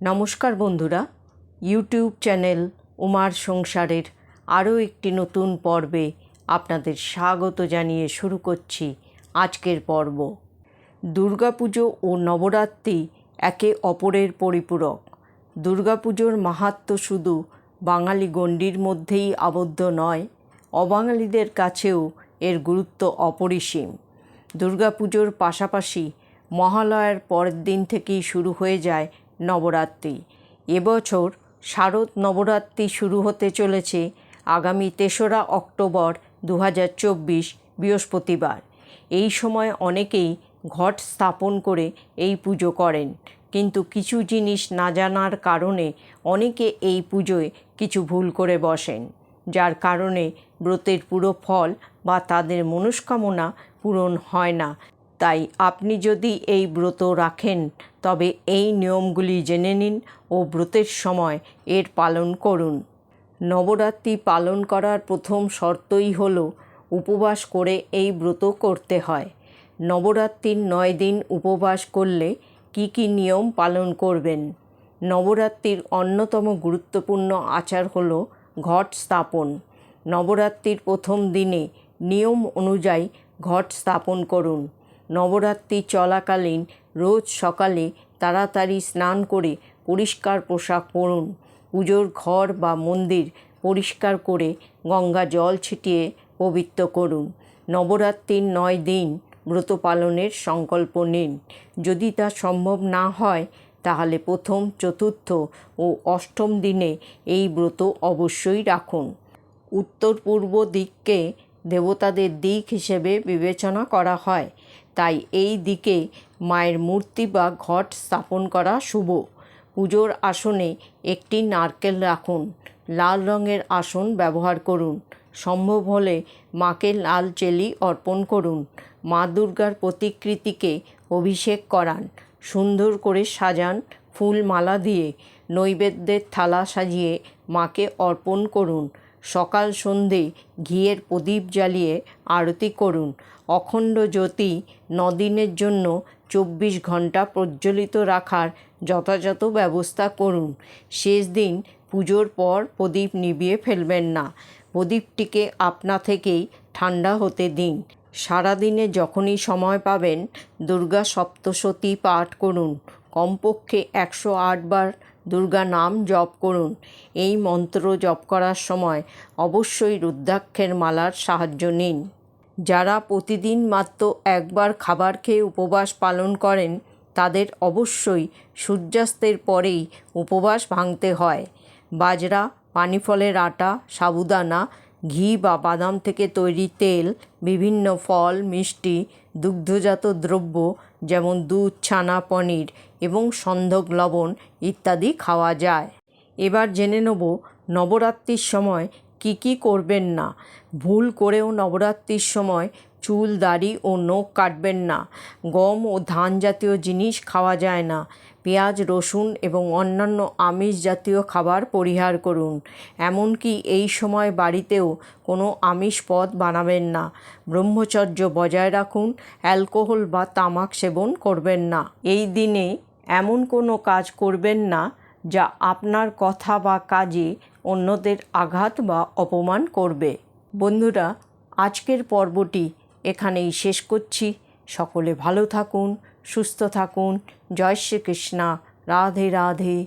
নমস্কার বন্ধুরা YouTube channel উমার সংসারের আরও একটি নতুন পর্বে আপনাদের স্বাগত জানিয়ে শুরু করছি আজকের পর্ব। দুর্গাপুজো ও নবরাত্রি একে অপরের পরিপূরক। দুর্গাপুজোর মাহাত্ম শুধু বাঙালি গণ্ডির মধ্যেই আবদ্ধ নয়, অবাঙালিদের কাছেও এর গুরুত্ব অপরিসীম। দুর্গাপুজোর পাশাপাশি মহালয়ার পরের দিন থেকেই শুরু হয়ে যায় নবরাত্রি। এবছর শারদ নবরাত্রি শুরু হতে চলেছে আগামী তেসরা অক্টোবর দু হাজার চব্বিশ বৃহস্পতিবার। এই সময় অনেকেই ঘট স্থাপন করে এই পুজো করেন। কিন্তু কিছু জিনিস না জানার কারণে অনেকে এই পুজোয় কিছু ভুল করে বসেন, যার কারণে ব্রতের পুরো ফল বা তাদের মনস্কামনা পূরণ হয় না। তাই আপনি যদি এই ব্রত রাখেন, তবে এই নিয়মগুলি জেনে নিন ও ব্রতের সময় এর পালন করুন। নবরাত্রি পালন করার প্রথম শর্তই হল উপবাস করে এই ব্রত করতে হয়। নবরাত্রির নয় দিন উপবাস করলে কি কি নিয়ম পালন করবেন? নবরাত্রির অন্যতম গুরুত্বপূর্ণ আচার হল ঘট স্থাপন। নবরাত্রির প্রথম দিনে নিয়ম অনুযায়ী ঘট স্থাপন করুন। নবরাত্রি চলাকালীন রোজ সকালে তাড়াতাড়ি স্নান করে পরিষ্কার পোশাক পরুন। পুজোর ঘর বা মন্দির পরিষ্কার করে গঙ্গা জল ছিটিয়ে পবিত্র করুন। নবরাত্রির নয় দিন ব্রত পালনের সংকল্প নিন। যদি তা সম্ভব না হয়, তাহলে প্রথম, চতুর্থ ও অষ্টম দিনে এই ব্রত অবশ্যই রাখুন। উত্তর পূর্ব দিককে দেবতাদের দিক হিসেবে বিবেচনা করা হয়। তাই এই দিকে মায়ের মূর্তি বা ঘট স্থাপন করা শুভ। পুজোর আসনে একটি নারকেল রাখুন, লাল রঙের আসন ব্যবহার করুন। সম্ভব হলে মাকে লাল চেলি অর্পণ করুন। মা দুর্গার প্রতিকৃতিকে অভিষেক করান, সুন্দর করে সাজান ফুল মালা দিয়ে। নৈবেদ্যের থালা সাজিয়ে মাকে অর্পণ করুন। সকাল সন্ধে ঘিয়ের প্রদীপ জ্বালিয়ে আরতি করুন। অখণ্ড জ্যোতি নদিনের জন্য চব্বিশ ঘণ্টা প্রজ্বলিত রাখার যথাযথ ব্যবস্থা করুন। শেষ দিন পুজোর পর প্রদীপ নিভিয়ে ফেলবেন না। প্রদীপটিকে আপনা থেকেই ঠান্ডা হতে দিন। সারাদিনে যখনই সময় পাবেন, দুর্গা সপ্তশতী পাঠ করুন। কমপক্ষে একশো আটবার দুর্গা নাম জপ করুন। এই মন্ত্র জপ করার সময় অবশ্যই রুদ্রাক্ষের মালার সাহায্য নিন। যারা প্রতিদিন মাত্র একবার খাবার খেয়ে উপবাস পালন করেন, তাদের অবশ্যই সূর্যাস্তের পরেই উপবাস ভাঙতে হয়। বাজরা, পানিফলের আটা, সাবুদানা ঘি বা বাদাম থেকে তৈরি তেল, বিভিন্ন ফল, মিষ্টি, দুগ্ধজাত দ্রব্য যেমন দুধ, ছানা, পনির এবং সন্ধক, লবণ ইত্যাদি খাওয়া যায়। এবার জেনে নেব নবরাত্রির সময় কি কি করবেন না। ভুল করেও নবরাত্রির সময় চুল, দাড়ি ও নখ কাটবেন না। গম ও ধান জাতীয় জিনিস খাওয়া যায় না। পেঁয়াজ, রসুন এবং অন্যান্য আমিষ জাতীয় খাবার পরিহার করুন। এমনকি এই সময় বাড়িতেও কোনো আমিষ পদ বানাবেন না। ব্রহ্মচর্য বজায় রাখুন, অ্যালকোহল বা তামাক সেবন করবেন না। এই দিনে এমন কোনো কাজ করবেন না যা আপনার কথা বা কাজে অন্যদের আঘাত বা অপমান করবে। বন্ধুরা, আজকের পর্বটি এখানেই শেষ করছি। সকলে ভালো থাকুন সুস্থ থাকুন। জয় শ্রীকৃষ্ণা। রাধে রাধে।